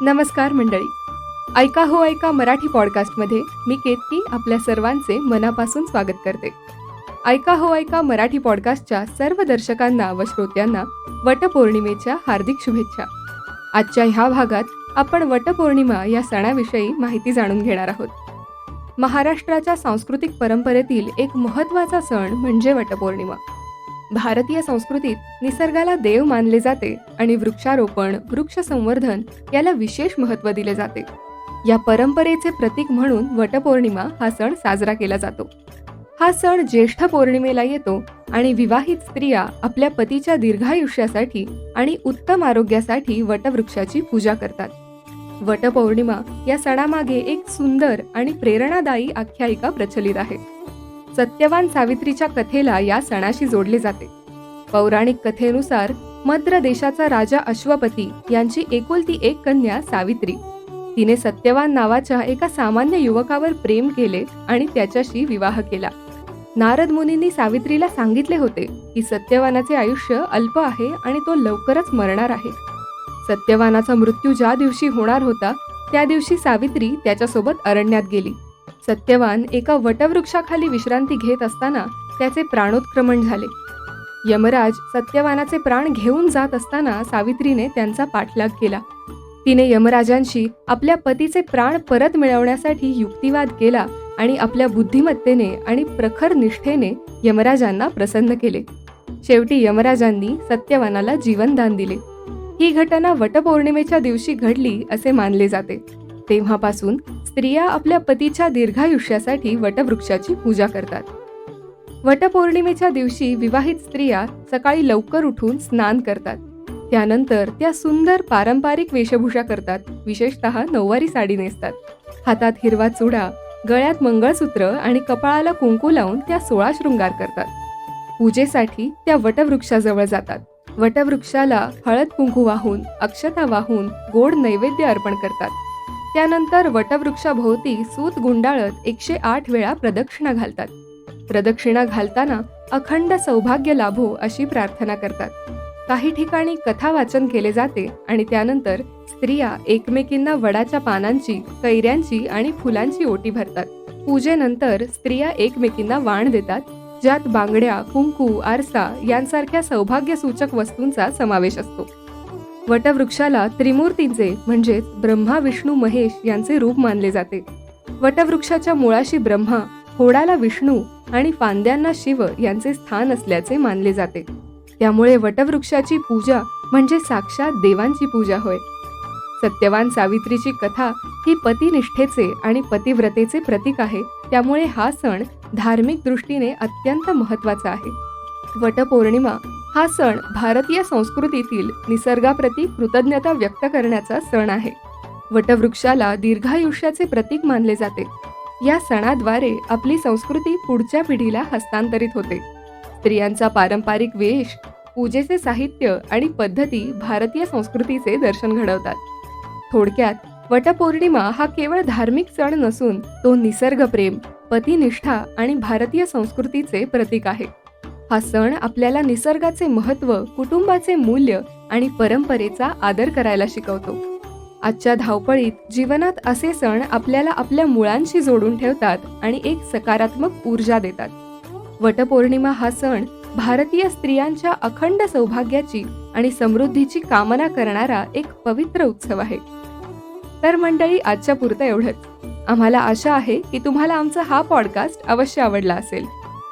नमस्कार मंडळी. ऐका हो ऐका मराठी पॉडकास्टमध्ये मी केतकी आपल्या सर्वांचे मनापासून स्वागत करते. ऐका हो ऐका मराठी पॉडकास्टच्या सर्व दर्शकांना व श्रोत्यांना वटपौर्णिमेच्या हार्दिक शुभेच्छा. आजच्या ह्या भागात आपण वटपौर्णिमा या सणाविषयी माहिती जाणून घेणार आहोत. महाराष्ट्राच्या सांस्कृतिक परंपरेतील एक महत्त्वाचा सण म्हणजे वटपौर्णिमा. भारतीय संस्कृतीत निसर्गाला देव मानले जाते आणि वृक्षारोपण वृक्ष संवर्धन याला विशेष महत्त्व दिले जाते. या परंपरेचे प्रतीक म्हणून वटपौर्णिमा हा सण साजरा केला जातो. हा सण ज्येष्ठ पौर्णिमेला येतो आणि विवाहित स्त्रिया आपल्या पतीच्या दीर्घायुष्यासाठी आणि उत्तम आरोग्यासाठी वटवृक्षाची पूजा करतात. वटपौर्णिमा या सणामागे एक सुंदर आणि प्रेरणादायी आख्यायिका प्रचलित आहे. सत्यवान सावित्रीच्या कथेला या सणाशी जोडले जाते. पौराणिक कथेनुसार मद्र देशाचा राजा अश्वपती यांची एकुलती एक कन्या सावित्री. तिने सत्यवान नावाच्या एका सामान्य युवकावर प्रेम केले आणि त्याच्याशी विवाह केला. नारद मुनींनी सावित्रीला सांगितले होते की सत्यवानाचे आयुष्य अल्प आहे आणि तो लवकरच मरणार आहे. सत्यवानाचा मृत्यू ज्या दिवशी होणार होता त्या दिवशी सावित्री त्याच्यासोबत अरण्यात गेली. सत्यवान एका वटवृक्षाखाली विश्रांती घेत असताना त्याचे प्राणोत्क्रमण झाले. यमराज सत्यवानाचे प्राण घेऊन जात असताना सावित्रीने त्यांचा पाठलाग केला. तिने यमराजांशी आपल्या पतीचे प्राण परत मिळवण्यासाठी युक्तिवाद केला आणि आपल्या बुद्धिमत्तेने आणि प्रखर निष्ठेने यमराजांना प्रसन्न केले. शेवटी यमराजांनी सत्यवानाला जीवनदान दिले. ही घटना वटपौर्णिमेच्या दिवशी घडली असे मानले जाते. तेव्हापासून स्त्रिया आपल्या पतीच्या दीर्घायुष्यासाठी वटवृक्षाची पूजा करतात. वटपौर्णिमेच्या दिवशी विवाहित स्त्रिया सकाळी लवकर उठून स्नान करतात. त्यानंतर त्या सुंदर पारंपरिक वेशभूषा करतात विशेषतः नऊवारी साडी नेसतात. हातात हिरवा चुडा गळ्यात मंगळसूत्र आणि कपाळाला कुंकू लावून त्या सोळा शृंगार करतात. पूजेसाठी त्या वटवृक्षाजवळ जातात. वटवृक्षाला हळद कुंकू वाहून अक्षता वाहून गोड नैवेद्य अर्पण करतात. त्यानंतर वटवृक्षाभोवती सूत गुंडाळत एकशे आठ वेळा प्रदक्षिणा घालतात. प्रदक्षिणा घालताना अखंड सौभाग्य लाभो अशी प्रार्थना करतात. काही ठिकाणी कथा वाचन केले जाते आणि त्यानंतर स्त्रिया एकमेकींना वडाच्या पानांची कैऱ्यांची आणि फुलांची ओटी भरतात. पूजेनंतर स्त्रिया एकमेकींना वाण देतात ज्यात बांगड्या कुंकू आरसा यांसारख्या सौभाग्यसूचक वस्तूंचा समावेश असतो. वटवृक्षाला त्रिमूर्तींचे म्हणजेच ब्रह्मा विष्णू महेश यांचे रूप मानले जाते. वटवृक्षाच्या मुळाशी ब्रह्मा होडाला विष्णू आणि फांद्यांना शिव यांचे स्थान असल्याचे मानले जाते. त्यामुळे वटवृक्षाची पूजा म्हणजे साक्षात देवांची पूजा होय. सत्यवान सावित्रीची कथा ही पतिनिष्ठेचे आणि पतिव्रतेचे प्रतीक आहे. त्यामुळे हा सण धार्मिक दृष्टीने अत्यंत महत्त्वाचा आहे. वटपौर्णिमा हा सण भारतीय संस्कृतीतील निसर्गाप्रती कृतज्ञता व्यक्त करण्याचा सण आहे. वटवृक्षाला दीर्घायुष्याचे प्रतीक मानले जाते. या सणाद्वारे आपली संस्कृती पुढच्या पिढीला हस्तांतरित होते. स्त्रियांचा पारंपरिक वेश पूजेचे साहित्य आणि पद्धती भारतीय संस्कृतीचे दर्शन घडवतात. थोडक्यात वटपौर्णिमा हा केवळ धार्मिक सण नसून तो निसर्गप्रेम पतिनिष्ठा आणि भारतीय संस्कृतीचे प्रतीक आहे. हा सण आपल्याला निसर्गाचे महत्त्व कुटुंबाचे मूल्य आणि परंपरेचा आदर करायला शिकवतो. आजच्या धावपळीत जीवनात असे सण आपल्याला आपल्या मुळांशी जोडून ठेवतात आणि एक सकारात्मक ऊर्जा देतात. वटपौर्णिमा हा सण भारतीय स्त्रियांच्या अखंड सौभाग्याची आणि समृद्धीची कामना करणारा एक पवित्र उत्सव आहे. तर मंडळी आजच्या पुरतं एवढंच. आम्हाला आशा आहे की तुम्हाला आमचा हा पॉडकास्ट अवश्य आवडला असेल.